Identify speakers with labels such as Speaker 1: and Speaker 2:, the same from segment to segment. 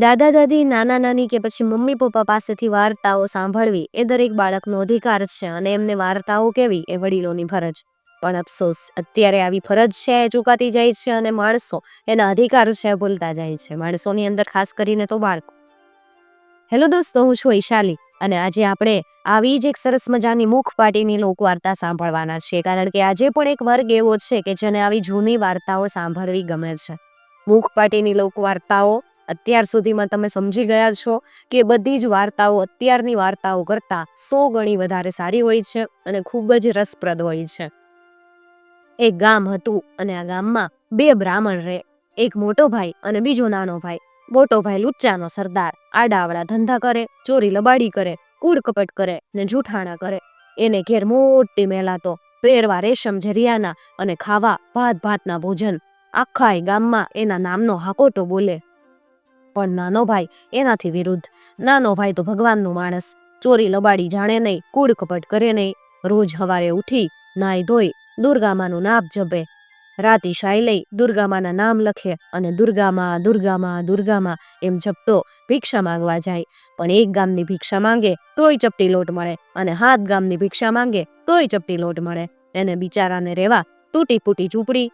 Speaker 1: દાદા દાદી, નાના નાની કે પછી મમ્મી પપ્પા પાસેથી વાર્તાઓ સાંભળવી એ દરેક બાળકનો અધિકાર છે અને એમને વાર્તાઓ કહેવી એ વડીલોની ફરજ. પણ અફસોસ, અત્યારે આવી ફરજ છે, એ ચૂકાતી જાય છે અને માણસો એના અધિકાર છે ભૂલતા જાય છે, માણસોની અંદર ખાસ કરીને તો બાળકો. હેલો દોસ્તો, હું છું ઈશાલી અને આજે આપણે આવી જ એક સરસ મજાની મુખ પાટીની લોકવાર્તા સાંભળવાના છીએ, કારણ કે આજે પણ એક વર્ગ એવો છે કે જેને આવી જૂની વાર્તાઓ સાંભળવી ગમે છે. મુખ પાટીની લોકવાર્તાઓ અત્યાર સુધીમાં તમે સમજી ગયા છો કે બધી જ વાર્તાઓ અત્યારની વાર્તાઓ કરતાં સો ગણી વધારે સારી હોય છે અને ખૂબ જ રસપ્રદ હોય છે. એક ગામ હતું અને આ ગામમાં બે બ્રાહ્મણ રહે. એક મોટો ભાઈ અને બીજો નાનો ભાઈ. મોટો ભાઈ લુચ્ચાનો સરદાર. આડાવડા ધંધા કરે, ચોરી લબાડી કરે કૂડ કપટ કરે ને જૂઠાણા કરે. એને ઘેર મોટી મેલાતો પહેરવા રેશમ જરિયાના અને ખાવા ભાત ભાતના ભોજન. આખા ગામમાં એના નામનો હાકોટો બોલે. પણ નાનો ભાઈ એનાથી વિરુદ્ધ. નાનો ભાઈ તો ભગવાનનો માણસ. ચોરી લબાડી જાણે નહીં, કૂડ કપટ કરે નહીં. રોજ હવારે ઉઠી નાય ધોઈ, દુર્ગામાનું નાપ જપે. રાતી શાય લઈ દુર્ગામાના નામ લખે અને દુર્ગામાં દુર્ગામાં દુર્ગામાં એમ જપતો ભિક્ષા માંગવા જાય. પણ એક ગામની ભિક્ષા માંગે તોય ચપટી લોટ મળે અને હાથ ગામની ભિક્ષા માંગે તોય ચપટી લોટ મળે. એને બિચારાને રહેવા તૂટી ફૂટી ઝૂંપડી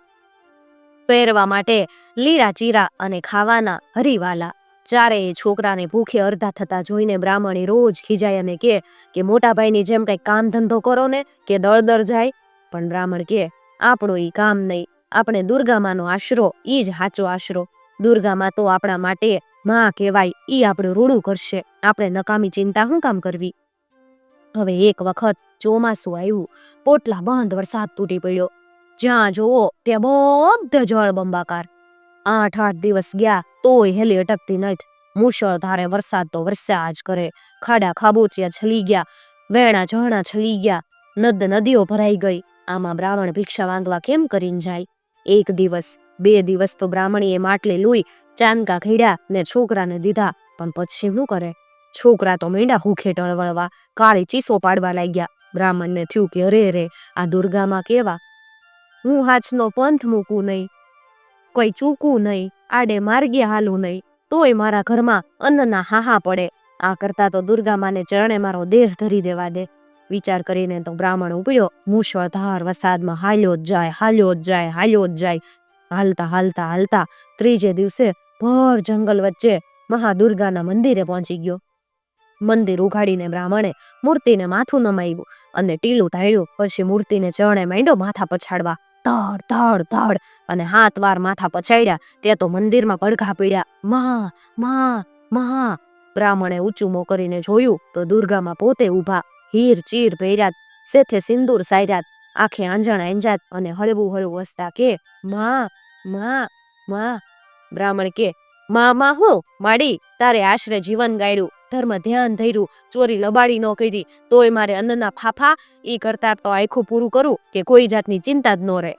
Speaker 1: પહેરવા માટે લીરા ચીરા અને ખાવાના હરીવાલા. ચારેય છોકરાને ભૂખે અડધા થતા જોઈને બ્રાહ્મણે રોજ ખીજાય અને કે કે મોટાભાઈની જેમ કંઈક કામ ધંધો કરો ને, કે દળદર જાય. પણ બ્રાહ્મણ કે આપણો ઈ કામ નહીં. આપણે દુર્ગામાનો આશરો, ઈ જ સાચો આશરો. દુર્ગામાં તો આપણા માટે માં કહેવાય, ઈ આપણું રૂડું કરશે. આપણે નકામી ચિંતા શું કામ કરવી? હવે એક વખત ચોમાસું આવ્યું. પોટલા બંધ વરસાદ તૂટી પડ્યો. જ્યાં જોવો ત્યાં બધે જળ બંબાકાર. આઠ આઠ દિવસ ગયા તોય હેલી અટકતી નથી મુશળધારે વરસાદ તો વરસ્યા જ કરે. ખાડા ખાબોચિયા છલી ગયા. વેણા ઝરણા છલી ગયા. નદ નદીઓ ભરાઈ ગઈ. આમાં બ્રાહ્મણ ભિક્ષા માંગવા કેમ કરીને જાય? એક દિવસ, બે દિવસ તો બ્રાહ્મણીએ માટલી લૂઈ, ચાંદકા ખીડ્યા ને છોકરાને દીધા. પણ પછી શું કરે? છોકરા તો મેંડા હુખે ટળવળવા, કાળી ચીસો પાડવા લાગ્યા. બ્રાહ્મણને થયું કે અરે રે, આ દુર્ગામાં કેવા? હું હાથનો પંથ મૂકું નહીં. કોઈ ચૂકવું નહીં, આડે માર્ગે હાલું નહીં, તોય મારા ઘરમાં અન્નના હાહા પડે. આ કરતા તો દુર્ગા માને ચરણે મારો દેહ ધરી દેવા દે. વિચાર કરીને તો બ્રાહ્મણ ઉપડ્યો મુશળધાર વરસાદમાં હાલ્યો જ જાય, હાલ્યો જ જાય, હાલ્યો જ જાય. હાલતા હાલતા હાલતા ત્રીજે દિવસે ભર જંગલ વચ્ચે મહાદુર્ગાના મંદિરે પહોંચી ગયો. મંદિર ઉઘાડીને બ્રાહ્મણે મૂર્તિને માથું નમાવ્યું અને ટીલું તાળ્યું, પછી મૂર્તિને ચરણે માંડ્યો માથા પછાડવા. ધડ ધડ ધડ અને હાથ વાર માથા પછાડ્યા તે તો મંદિરમાં પડઘા પીડ્યા. મહા મહા મહા. બ્રાહ્મણે ઊંચું મોં કરીને જોયું તો દુર્ગામાં પોતે ઊભા, હીર ચીર પહેર્યા સેથે સિંદૂર સાર્યાત આંખે આંજણ આંજાત અને હળવું હળવું હસતા કે માં માં માં બ્રાહ્મણ કે માં માં હું, માડી, તારે આશરે જીવન ગાયડું. ધર્મ ધ્યાન ધર્યું, ચોરી લબાડી ન કરી, તોય મારે અન્નના ફાફા, ઈ કરતા તો આખું પૂરું કરું કે કોઈ જાતની ચિંતા જ ન રહે.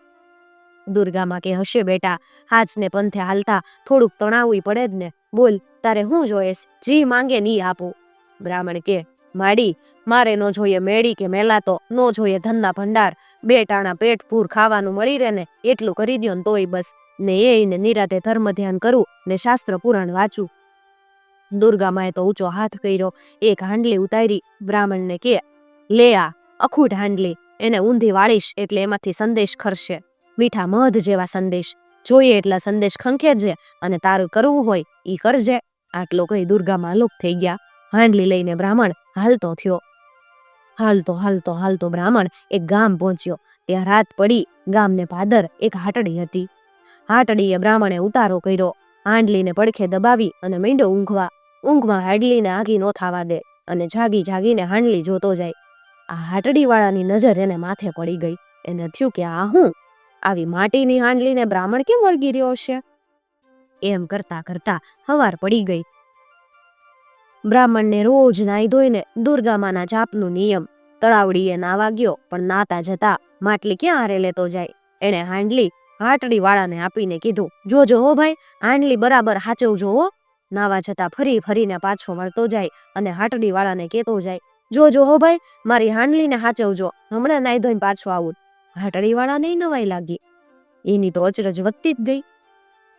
Speaker 1: દુર્ગામાં કે હશે બેટા હાચને પંથે હાલતા થોડુંક તણાવવું પડે જ ને. બોલ, તારે હું જોઈશ જી માંગે ની આપું. બ્રાહ્મણ કે, માડી, મારે ન જોઈએ મેળી કે મેલાતો ન જોઈએ ધનના ભંડાર. બે ટાણા પેટ પૂર ખાવાનું મળી રહે ને, એટલું કરી દ્યો ને તોય બસ. ને એને નિરાતે ધર્મ ધ્યાન કરું ને શાસ્ત્ર પુરાણ વાંચું. દુર્ગામાએ તો ઊંચો હાથ કર્યો. એક હાંડલી ઉતારી બ્રાહ્મણને કે, લે આ અખૂટ હાંડલી, એને ઊંધી વાળીશ એટલે એમાંથી સંદેશ ખરશે. મીઠા મધ જેવા સંદેશ. જોઈએ એટલા સંદેશ ખંખેરજે અને તારું કરવું હોય ઈ કરજે. આટલો કહી દુર્ગામાં અલોપ થઈ ગયા. હાંડલી લઈને બ્રાહ્મણ હાલતો થયો. હાલતો હાલતો હાલતો બ્રાહ્મણ એક ગામ પહોંચ્યો. ત્યાં રાત પડી, ગામને પાદર એક હાટડી હતી. હાટડીએ બ્રાહ્મણે ઉતારો કર્યો. હાંડલીને પડખે દબાવી અને મીંડો ઊંઘવા ઊંઘમાં હાડલીને આગી નો થવા દે અને જાગી જાગીને હાંડલી જોતો જાય. આ હાટડીવાળાની નજર એને માથે પડી ગઈ. એને થયું કે આ હું? આવી માટીની હાંડલીને બ્રાહ્મણ કેમ વળગી રહ્યો છે એમ કરતા કરતા હવાર પડી ગઈ. બ્રાહ્મણને રોજ નાઈ ધોઈને દુર્ગામાના જાપનું નિયમ, તળાવડીએ નાવા ગયો, પણ નાતા જતા માટલી ક્યાં હારે લેતો જાય? એણે હાંડલી હાટડી વાળાને આપીને કીધું, જોજો હો ભાઈ, હાંડલી બરાબર હાચવજો હો. નાવા જતા ફરી ફરીને પાછો મળતો જાય અને હાટડીવાળાને કહેતો જાય, જો હો ભાઈ, મારી હાંડલીને હાચવજો, હમણાં નાઈ ધોઈને પાછો આવું. હાટડીવાળાને નવાઈ લાગી. એની તો અચરજ વધતી જ ગઈ.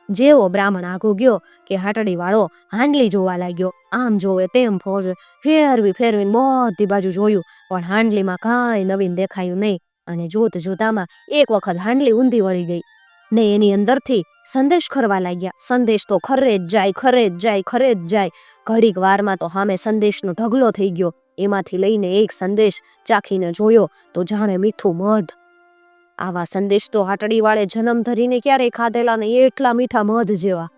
Speaker 1: જેવો બ્રાહ્મણ આગો ગયો કે હાટડીવાળો હાંડલી જોવા લાગ્યો, આમ જોવે તેમ ફોજે ફેરવી ફેરવીને બધી બાજુ જોયું, પણ હાંડલીમાં કાંઈ નવીન દેખાયું નહીં અને જોત જોતામાં એક વખત હાંડલી ઊંધી વળી ગઈ. ને એની અંદરથી સંદેશ ખરવા લાગ્યા. સંદેશ તો ખરે જ જાય, ખરે જ જાય, ખરે જ જાય. ઘડીક વારમાં તો સામે સંદેશનો ઢગલો થઈ ગયો. એમાંથી લઈને એક સંદેશ ચાખીને જોયો તો જાણે મીઠું મધ. આવા સંદેશ તો હાટડીવાળે જન્મ ધરીને ક્યારેય ખાધેલા ને એટલા મીઠા મધ જેવા.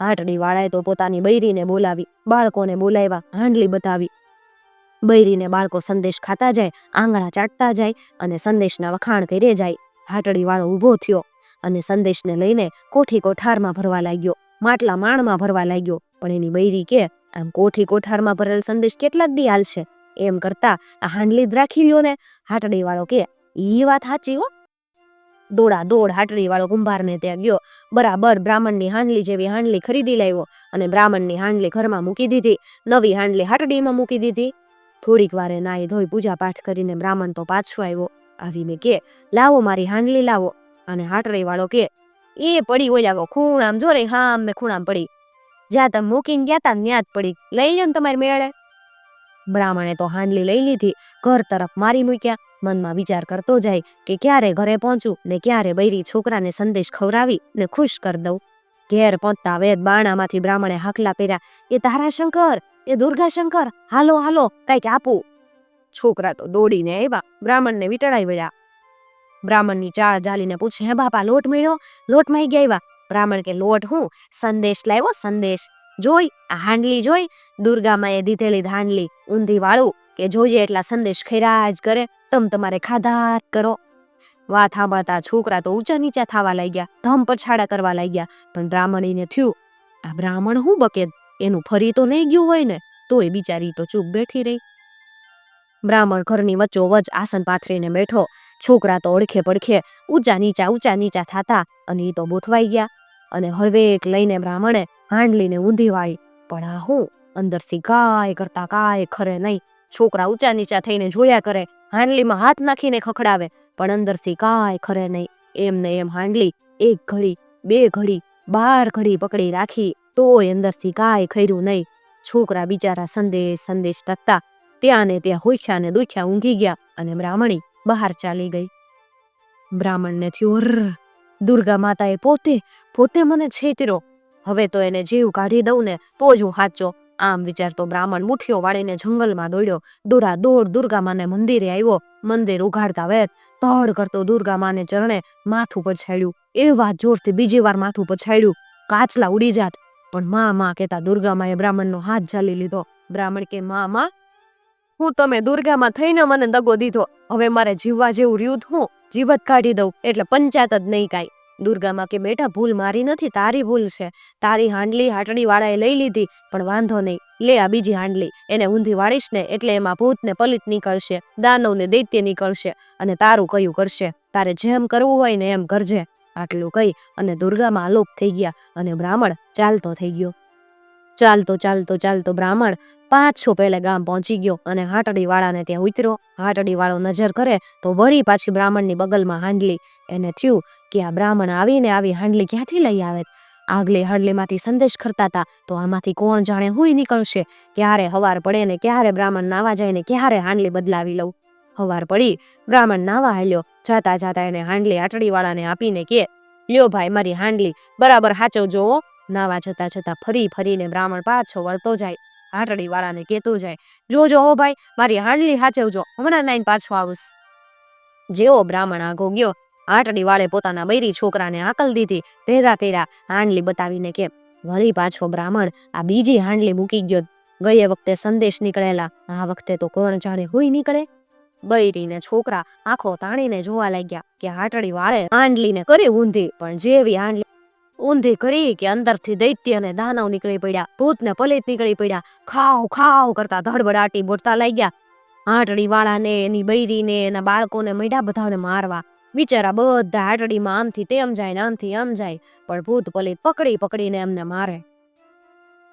Speaker 1: હાટડીવાળાએ તો પોતાની બૈરીને બોલાવી, બાળકોને બોલાવ્યા, હાંડલી બતાવી. બૈરીને બાળકો સંદેશ ખાતા જાય, આંગળા ચાટતા જાય અને સંદેશના વખાણ કરે જાય. હાટડીવાળો ઊભો થયો. અને સંદેશને લઈને કોઠી કોઠારમાં ભરવા લાગ્યો. માટલા માણમાં ભરવા લાગ્યો. પણ એની બૈરી કે, આમ કોઠી કોઠારમાં ભરેલ સંદેશ કેટલા જ દી હાલશે એમ કરતા આ હાંડલી જ રાખી લ્યો ને હાટડી વાળો કે, ઈ વાત સાચી હો. દોડા દોડ હાટડી વાળો કુંભારને ત્યાં ગયો. બરાબર બ્રાહ્મણની હાંડલી જેવી હાંડલી ખરીદી લાવ્યો અને બ્રાહ્મણની હાંડલી ઘરમાં મૂકી દીધી. નવી હાંડલી હાટડીમાં મૂકી દીધી. થોડીક વારે નાહી ધોઈ પૂજા પાઠ કરીને બ્રાહ્મણ તો પાછો આવ્યો. આવીને કે, લાવો મારી હાંડલી, લાવો. અને હાટડી વાળો કે, એ પડી હોય આવો ખૂણામ જો રે હા મેં ખૂણામ પડી. જ્યાં તમે મૂકીને ગયા તા ત્યાં જ પડી. લઈ લો ને તમારી મેળે. બ્રાહ્મણે તો હાંડલી લઈ લીધી, ઘર તરફ મારી મૂક્યા. મનમાં વિચાર કરતો જાય કે ક્યારે ઘરે પહોંચું ને ક્યારે બૈરી છોકરાને સંદેશ ખવડાવી ને ખુશ કરી દઉં. ઘેર પહોંચતા વેદ બાણામાંથી બ્રાહ્મણે હાકલા પહેર્યા, એ તારા શંકર, એ દુર્ગા શંકર, હાલો હાલો, કંઈક આપું. છોકરા તો દોડીને આવ્યા, બ્રાહ્મણને વીટળાઈ વળ્યા. બ્રાહ્મણની ચાળ ઝાલીને પૂછે હે બાપા, લોટ મળ્યો? લોટમાં ગયા આવ્યા? બ્રાહ્મણ કે, લોટ હું? સંદેશ લાવ્યો? સંદેશ. જોઈ, આ હાંડલી જોઈ? દુર્ગામાએ દીધેલી ધાંડલી ઊંધી વાળું કે જોઈએ એટલા સંદેશ ખૈરા કરે. તમ તમારે ખાધા કરો. વાત સાંભળતા છોકરા તો ઊંચા નીચા થવા લાગ્યા, ધમ પછાડા કરવા લાગ્યા, પણ બ્રાહ્મણીને થયું, આ બ્રાહ્મણ હું બકે? એનું ફરી તો નહીં ગયું હોય ને, તોય બિચારી તો ચૂપ બેઠી રહી. બ્રાહ્મણ ઘરની વચ્ચોવચ આસન પાથરીને બેઠો છોકરા તો ઓળખે પડખે ઊંચા નીચા ઊંચા નીચા થાતા અને એ તો ગોઠવાઈ ગયા. અને હળવેક લઈને બ્રાહ્મણે હાંડલીને ઊંધી વાળી, પણ આ હું? અંદરથી કાંઈ કરતા કાંઈ ખરે નહીં. છોકરા ઊંચા નીચા થઈને જોયા કરે, હાંડલીમાં હાથ નાખીને ખખડાવે, પણ અંદરથી કાંઈ ખરે નહીં. એમ ને એમ હાંડલી એક ઘડી, બે ઘડી, બાર ઘડી પકડી રાખી, તોય અંદરથી કાંઈ ખર્યું નહીં. છોકરા બિચારા સંદેશ સંદેશ ટકતા, ત્યાં ને ત્યાં હોઈખ્યા ને દુખ્યા ઊંઘી ગયા અને બ્રાહ્મણી બહાર ચાલી ગઈ. બ્રાહ્મણને થયું "અર્ર, દુર્ગા માતાએ પોતે પોતે મને છેતર્યો. હવે તો એને જીવ કાઢી દઉં ને તો જ હું સાચો આમ વિચારતો બ્રાહ્મણ મુઠ્ઠીઓ વાળીને જંગલમાં દોડ્યો. દોરા દોડ દુર્ગા માને મંદિરે આવ્યો. મંદિર ઉઘાડતા વેત તડ કરતો દુર્ગા માને ચરણે માથું પછાડ્યું. એવા જોરથી બીજી વાર માથું પછાડ્યું. કાચલા ઉડી જાત. પણ માં માં કહેતા દુર્ગામાએ બ્રાહ્મણનો હાથ ઝાલી લીધો. બ્રાહ્મણ કે માં માં હું તમે દુર્ગામાં થઈને મને દગો દીધો. હવે મારે જીવવા જેવું રહ્યું હું. જીવત કાઢી દઉં, એટલે પંચાયત જ નહીં કાંઈ. દુર્ગામાં કે બેટા, ભૂલ મારી નથી, તારી ભૂલ છે. તારી હાંડલી હાટડી વાળાએ લઈ લીધી, પણ વાંધો નહીં. લે આ બીજી હાંડલી. એને ઊંધી વાળીશ ને એટલે એમાં ભૂત ને પલિત નીકળશે દાનવ ને દૈત્ય નીકળશે, અને તારું કયું કરશે? તારે જેમ કરવું હોય ને એમ કરજે. આટલું કહી અને દુર્ગામાં આલોપ થઈ ગયા અને બ્રાહ્મણ ચાલતો થઈ ગયો. ચાલતો ચાલતો ચાલતો બ્રાહ્મણ પાછો પહેલે ગામ પહોંચી ગયો અને હાટડીવાળાને ત્યાં ઉતર્યો. હાટડીવાળો નજર કરે તો વળી પાછી બ્રાહ્મણની બગલમાં હાંડલી. એને થયું કે આ બ્રાહ્મણ આવીને આવી હાંડલી ક્યાંથી લઈ આવે? આગલી હાંડલીમાંથી સંદેશ કરતા હતા તો આમાંથી કોણ જાણે હુંય નીકળશે? ક્યારે હવાર પડે ને ક્યારે બ્રાહ્મણ નાવા જાય ને ક્યારે હાંડલી બદલાવી લઉં? હવાર પડી, બ્રાહ્મણ નાવા હાલ્યો. જાતા જાતા એને હાંડલી આટડીવાળાને આપીને કે, લ્યો ભાઈ, મારી હાંડલી બરાબર હાચવજો હો." નાવા જતા જતાં ફરી ફરીને બ્રાહ્મણ પાછો વળતો જાય, હાટડીવાળાને કહેતો જાય, જોજો હો ભાઈ, મારી હાંડલી હાચવજો, હમણાં નાઈને પાછો આવીશ જેવો બ્રાહ્મણ આગો ગયો વાળે પોતાના બૈરી છોકરાને આકલ દીધી, ભેગા કર્યા, હાંડલી બતાવીને કે, વળી પાછો બ્રાહ્મણ, આ બીજી હાંડલી મૂકી ગયો, ગયે વખતે સંદેશ નીકળેલા, આ વખતે તો કોણ જાણે હુંય નીકળે. બૈરીને છોકરા આંખો તાણીને જોવા લાગ્યા કે હાટડી વાળે હાંડલીને કરી ઊંધી, પણ જેવી હાંડલી ઊંધી કરી કે અંદરથી દૈત્ય અને દાનવ નીકળી પડ્યા ભૂત ને પલિત નીકળી પડ્યા, ખાવ ખાવ કરતા ધડબડાટી બોલતા લાગ્યા. આંટડી વાળાને એની બૈરીને, એના બાળકોને મળ્યા બધાને મારવા. બિચારા બધા આંટડીમાં આમથી તેમ જાય ને આમથી આમ જાય, પણ ભૂત પલિત પકડી પકડીને એમને મારે.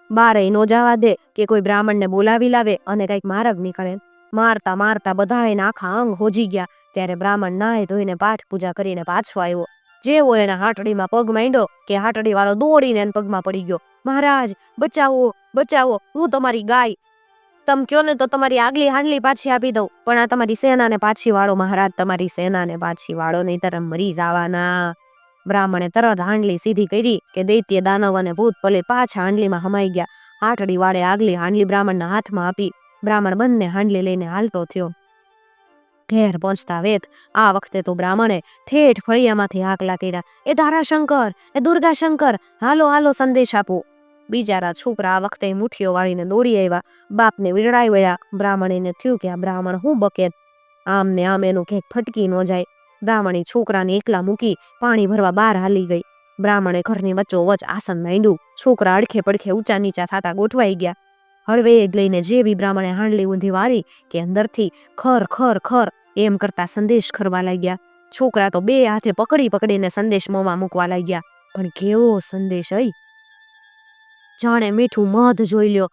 Speaker 1: બારે નો જવા દે કે કોઈ બ્રાહ્મણને બોલાવી લાવે અને કંઈક માર્ગ નીકળે. મારતા મારતા બધા એના આખા અંગ હોજી ગયા. ત્યારે બ્રાહ્મણ નાય ધોઈને પાઠ પૂજા કરીને પાછો આવ્યો. જેવો એના હાટડીમાં પગ માંડ્યો કે હાટડી વાળો દોડીને એને પગમાં પડી ગયો. મહારાજ, બચાવો બચાવો, હું તમારી ગાય. તમ કયો ને તો તમારી આગલી હાંડલી પાછી આપી દઉં, પણ આ તમારી સેનાને પાછી વાળો, મહારાજ, તમારી સેનાને પાછી વાળો નહીં તરફ મરી જવાના. બ્રાહ્મણે તરત હાંડલી સીધી કરી કે દૈત્ય દાનવ અને ભૂત પલે પાછા હાંડલીમાં હમાઈ ગયા. હાટડી વાળે આગલી હાંડલી બ્રાહ્મણના હાથમાં આપી. બ્રાહ્મણ બંને હાંડલી લઈને હાલતો થયો. ઘેર પહોંચતા વેત. આ વખતે તો બ્રાહ્મણે ઠેઠ ફળિયામાંથી હાકલા કર્યા એ ધારાશંકર, એ દુર્ગાશંકર, હાલો હાલો સંદેશ આપો. બિચારા છોકરા આ વખતે મુઠ્ઠીઓ વાળીને દોરી આવ્યા. બાપને વિરડાઈ વળ્યા. બ્રાહ્મણીને થયું કે આ બ્રાહ્મણ હું બકે? આમ ને આમ એનું ક્યાંક ફટકી ન જાય. બ્રાહ્મણી છોકરાને એકલા મૂકી પાણી ભરવા બહાર હાલી ગઈ. બ્રાહ્મણે ઘરની વચ્ચોવચ આસન માંડ્યું. છોકરા અડખે પડખે ઊંચા નીચા થતા ગોઠવાઈ ગયા. હળવે લઈને જેવી બ્રાહ્મણે હાંડલી ઊંધી વારી કે અંદરથી ખર ખર ખર એમ કરતા સંદેશ ખરવા લાગ્યા. છોકરા તો બે હાથે પકડી પકડીને સંદેશ મોંમાં મૂકવા લાગ્યા. પણ કેવો સંદેશ હઈ જાણે મીઠું મધ જોઈ લ્યો.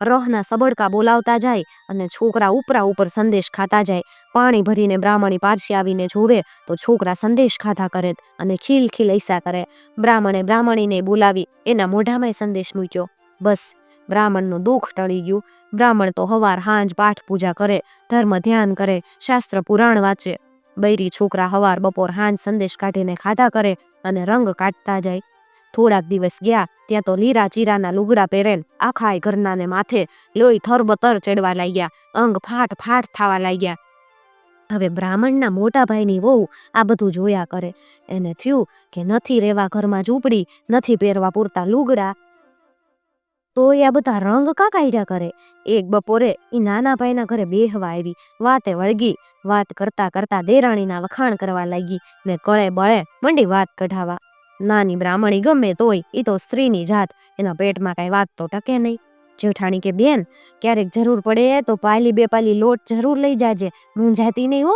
Speaker 1: રહના સબડકા બોલાવતા જાય અને છોકરા ઉપરા ઉપર સંદેશ ખાતા જાય. પાણી ભરીને બ્રાહ્મણી પાછી આવીને જોવે તો છોકરા સંદેશ ખાધા કરે અને ખીલ ખીલ ઐસા કરે. બ્રાહ્મણે બ્રાહ્મણીને બોલાવી એના મોઢામાં સંદેશ મૂક્યો. બસ બ્રાહ્મણનું દુઃખ ટળી ગયું. બ્રાહ્મણ તો હવાર હાંજ પાઠ પૂજા કરે, ધર્મ ધ્યાન કરે, શાસ્ત્ર પુરાણ વાંચે. બૈરી છોકરા હવાર બપોર હાંજ સંદેશ કાઢીને ખાધા કરે અને રંગ કાઢતા જાય. થોડાક દિવસ ગયા, ત્યાં તો લીરા ચીરાના લુગડા પહેરેલ આખાય ઘરનાને માથે લોહી થરબતર ચડવા લાગ્યા, અંગ ફાટ ફાટ થવા લાગ્યા. હવે બ્રાહ્મણના મોટા ભાઈની વહુ આ બધું જોયા કરે. એને થયું કે નથી રહેવા ઘરમાં ઝૂંપડી, નથી પહેરવા પૂરતા લુગડા. તો એ આ બધા રંગ કા કાઢ્યા કરે? એક બપોરે એ નાના ભાઈના ઘરે બેહવા આવી. વાતે વળગી. વાત કરતા કરતા દેરાણીના વખાણ કરવા લાગી. ને કળે બળે મંડી વાત કઢાવા. નાની બ્રાહ્મણી ગમે તોય એ તો સ્ત્રીની જાત. એના પેટમાં કાંઈ વાત તો ટકે નહીં. જેઠાણી કે, બેન, ક્યારેક જરૂર પડે તો પાલી બે પાલી લોટ જરૂર લઈ જાજે. મૂંઝાતી નહીં હો.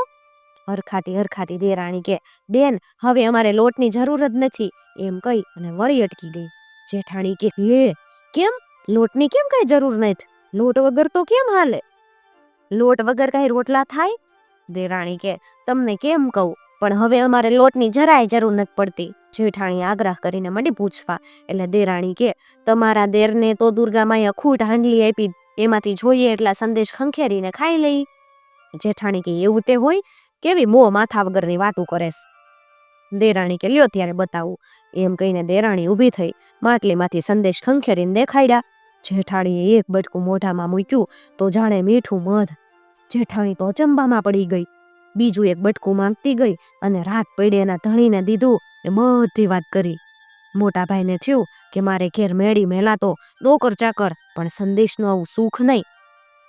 Speaker 1: હરખાતી હરખાતી દેરાણી કે, બેન, હવે અમારે લોટની જરૂર જ નથી. એમ કહી અને વળી અટકી ગઈ. જેઠાણી કે, લે કેમ? લોટની કેમ કઈ જરૂર નહીં લોટ વગર તો કેમ હાલે? લોટ વગર કઈ રોટલા થાય? દેરાણી કે, તમને કેમ કહું? પણ હવે અમારે લોટની જરાય જરૂર નથી પડતી. જેઠાણી આગ્રહ કરીને મંડી પૂછવા. એટલે દેરાણી કે, તમારા દેરને તો દુર્ગામાએ અખૂટ હાંડલી આપી, એમાંથી જોઈએ એટલા સંદેશ ખંખેરીને ખાઈ લઈ. જેઠાણી કે, એવું તે હોય? કેવી મોં માથા વગરની વાતું કરેશ દેરાણી કે, લ્યો ત્યારે બતાવું. એમ કહીને દેરાણી ઊભી થઈ માટલીમાંથી સંદેશ ખંખેરીને દેખાડ્યા, જેઠાણીએ એક બટકું મોઢામાં મૂક્યું તો જાણે મીઠું મધ. જેઠાણી તો અચંબામાં પડી ગઈ, બીજું એક બટકું માંગતી ગઈ અને રાત પડે એના ધણીને દીધું એ બધી વાત કરી. મોટા ભાઈને થયું કે મારે ઘેર મેળી મેલાતો નોકર ચાકર, પણ સંદેશનું આવું સુખ નહીં.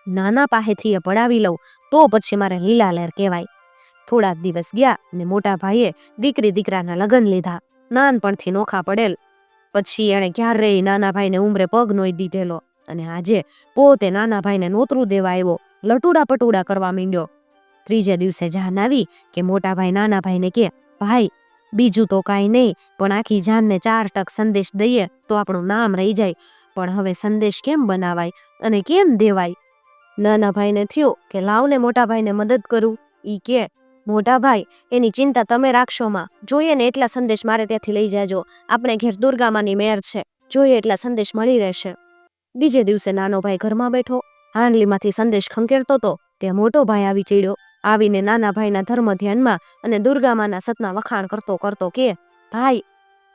Speaker 1: નાના પાસેથી એ પડાવી લઉં તો પછી મારે લીલા લહેર કહેવાય. થોડાક દિવસ ગયા ને મોટા ભાઈએ દીકરી દીકરાના લગ્ન લીધા. નાનપણથી નોખા પડેલ. પછી એણે ક્યારેય નાના ભાઈને ઉમરે પગ નોઈ દીધેલો અને આજે પોતે નાના ભાઈને નોતરું દેવા આવ્યો લટુડા પટુડા કરવા માંડ્યો. ત્રીજે દિવસે જાન આવી કે મોટા ભાઈ નાના ભાઈને કે, ભાઈ, બીજું તો કાંઈ નહીં, પણ આખી જાનને ચાર ટક સંદેશ દઈએ તો આપણું નામ રહી જાય. પણ હવે સંદેશ કેમ બનાવાય અને કેમ દેવાય? નાના ભાઈને થયું કે લાવને મોટા ભાઈને મદદ કરું. ઈ કે મોટા ભાઈ, એની ચિંતા તમે રાખશો માં. જોઈએ ને એટલા સંદેશ મારે ત્યાંથી લઈ જાજો. આપણે ઘેર દુર્ગામાની મેર છે. જોઈએ એટલા સંદેશ મળી રહેશે. બીજે દિવસે નાનો ભાઈ ઘરમાં બેઠો. હાંડલીમાંથી સંદેશ ખંકેરતો તો ત્યાં મોટો ભાઈ આવી ચડ્યો. આવીને નાના ભાઈના ધર્મ ધ્યાનમાં અને દુર્ગામાના સતના વખાણ કરતો કરતો કે, ભાઈ,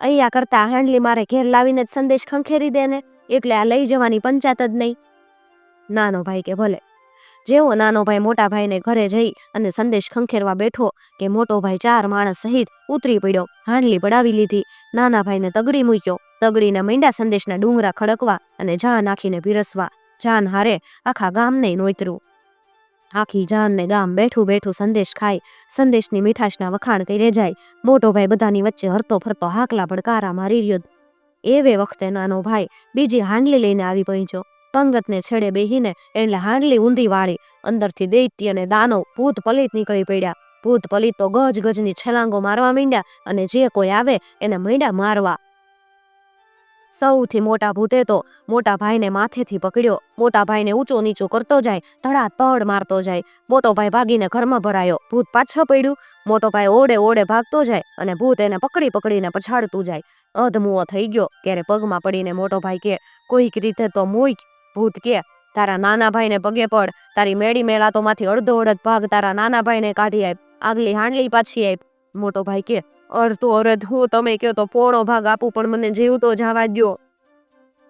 Speaker 1: અહીંયા કરતા હાંડલી મારે ઘેર લાવીને જ સંદેશ ખંખેરી દે ને. એટલે આ લઈ જવાની પંચાત જ નહીં. નાનો ભાઈ કે, ભલે. જેવો નાનો ભાઈ મોટા ભાઈને ઘરે જઈ અને સંદેશ ખંખેરવા બેઠો કે મોટો ભાઈ ચાર માણસ સહિત ઉતરી પડ્યો. હાંડલી પડાવી લીધી. નાના ભાઈને તગડી મૂક્યો. તગડીને મીંડા સંદેશના ડુંગરા ખડકવા અને જા નાખીને પીરસવા. જાન હારે આખા ગામને નોતરું. આખી જાનને ગામ બેઠું બેઠું સંદેશ ખાય. સંદેશની મીઠાશના વખાણ કરી જાય. મોટો ભાઈ બધાની વચ્ચે હરતો ફરતો હાકલા પડકારા મારી રહ્યો. એવે વખતે નાનો ભાઈ બીજી હાંડલી લઈને આવી પહોંચ્યો. પંગતને છેડે બેહીને એટલે હાંડલી ઊંધી વાળી, અંદરથી દૈત્ય અને દાનવ ભૂત પલિત નીકળી પડ્યા. ભૂત પલિત તો ગજ ગજની છલાંગો મારવા માંડ્યા અને જે કોઈ આવે એને માંડ્યા મારવા. સૌથી મોટા ભૂતે તો મોટા ભાઈને માથેથી પકડ્યો, મોટા ભાઈને ઊંચો નીચો કરતો જાય, ધડાત મારતો જાય, મોટો ભાઈ ભાગીને ઘરમાં ભરાયો, ભૂત પાછળ પડ્યું, મોટો ભાઈ ઓડે ઓડે ભાગતો જાય અને ભૂત એને પકડી પકડીને પછાડતું જાય. અધમુઓ થઈ ગયો, ક્યારે પગમાં પડીને મોટો ભાઈ કે, કોઈક રીતે તો મૂક ભૂત કે, તારા નાના ભાઈને પગે પડ, તારી મેળી મેલાતોમાંથી અડધો અડધ ભાગ તારા નાના ભાઈને કાઢી આપ, આગલી હાંડલી પાછી આપ. મોટો ભાઈ કે અડધો અડધ હું તમે કહો તો પોણો ભાગ આપું, પણ મને જીવતો જવા દો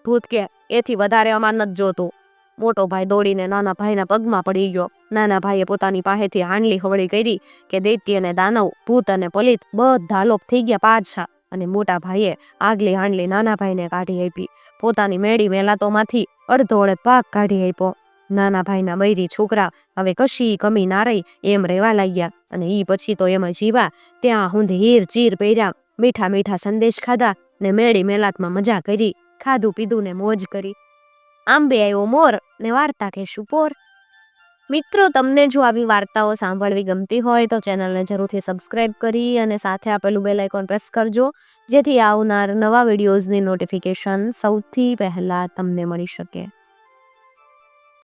Speaker 1: ભૂત કે, એથી વધારે અમાર નથી જોતું. મોટો ભાઈ દોડીને નાના ભાઈના પગમાં પડી ગયો. નાના ભાઈએ પોતાની પાસેથી હાંડલી હવળી કરી કે, દૈત્ય અને દાનવ, ભૂત અને પલિત બધા લોપ થઈ ગયા પાછા. અને મોટા ભાઈએ આગલી હાંડલી નાના ભાઈને કાઢી આપી. પોતાની મેળી મેલાતોમાંથી અડધો અડધ ભાગ કાઢી આપ્યો. નાના ભાઈના બૈરી છોકરા હવે કશી કમી ના રહી, એમ રહેવા લાગ્યા. અને ઈ પછી તો એમ જીવા. ત્યાં હું હીર ચીર પહેર્યા, મીઠા મીઠા સંદેશ ખાધા ને મેળી મેલાતમાં મજા કરી, ખાધું પીધું ને મોજ કરી. આંબે આવ્યો મોર ને વાર્તા કહેશું પોર. મિત્રો, તમને જો આવી વાર્તાઓ સાંભળવી ગમતી હોય તો ચેનલને જરૂરથી સબસ્ક્રાઇબ કરી અને સાથે આપેલું બેલ આઇકોન પ્રેસ કરજો. જેથી આવનાર નવા વિડીયોઝની નોટિફિકેશન સૌથી પહેલાં તમને મળી શકે.